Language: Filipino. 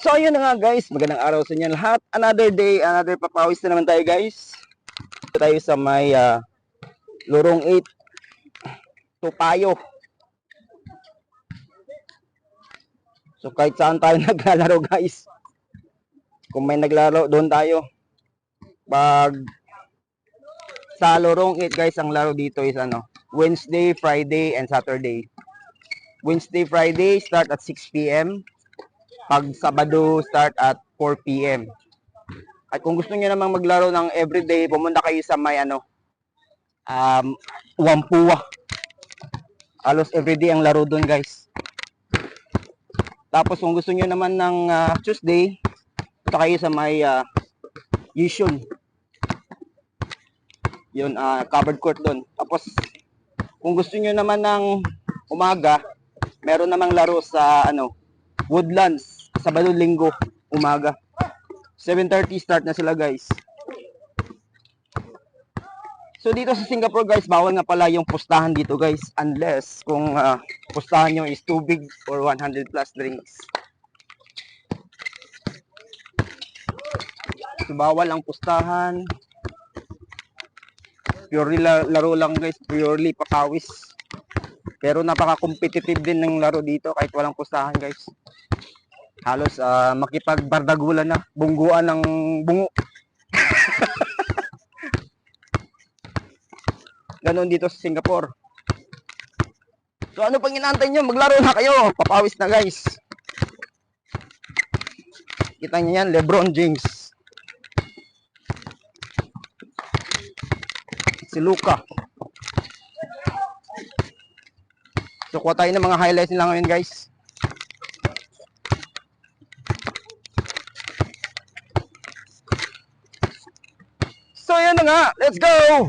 So, ayun na nga guys. Magandang araw sa inyo lahat. Another day, another papawis na naman tayo guys. Dito tayo sa may ah, Lorong 8 Tupayo. So, kahit saan tayo naglalaro guys. Kung may naglaro, doon tayo. Pag sa Lorong 8 guys, ang laro dito is ano, Wednesday, Friday, and Saturday. Wednesday, Friday, start at 6 p.m. Pag Sabado, start at 4 p.m. At kung gusto niyo namang maglaro ng everyday, pumunta kayo sa may ano, um, Wampuwa. Alos everyday ang laro doon guys. Tapos kung gusto niyo naman ng ah, Tuesday, punta kayo sa may uh, Yishun. Yun, ah, covered court doon. Tapos, kung gusto niyo naman ng umaga, meron namang laro sa ano, Woodlands, Sabado Linggo, umaga. 7.30 start na sila guys. So dito sa Singapore guys, bawal nga pala yung pustahan dito guys unless kung ah, pustahan nyo is too big or 100 plus drinks. So bawal ang pustahan. Purely la- laro lang guys, purely pakawis. Pero napaka-competitive din ng laro dito kahit walang pustahan guys. Halos ah, makipagbardagulan na, bungguan ng bungo. Ganon dito sa Singapore. So ano pang inaantay nyo? Maglaro na kayo. Papawis na guys. Kita niyo yan, Lebron James. Si Luka. So kuha tayo ng mga highlights nila ngayon guys. So yan na nga, let's go!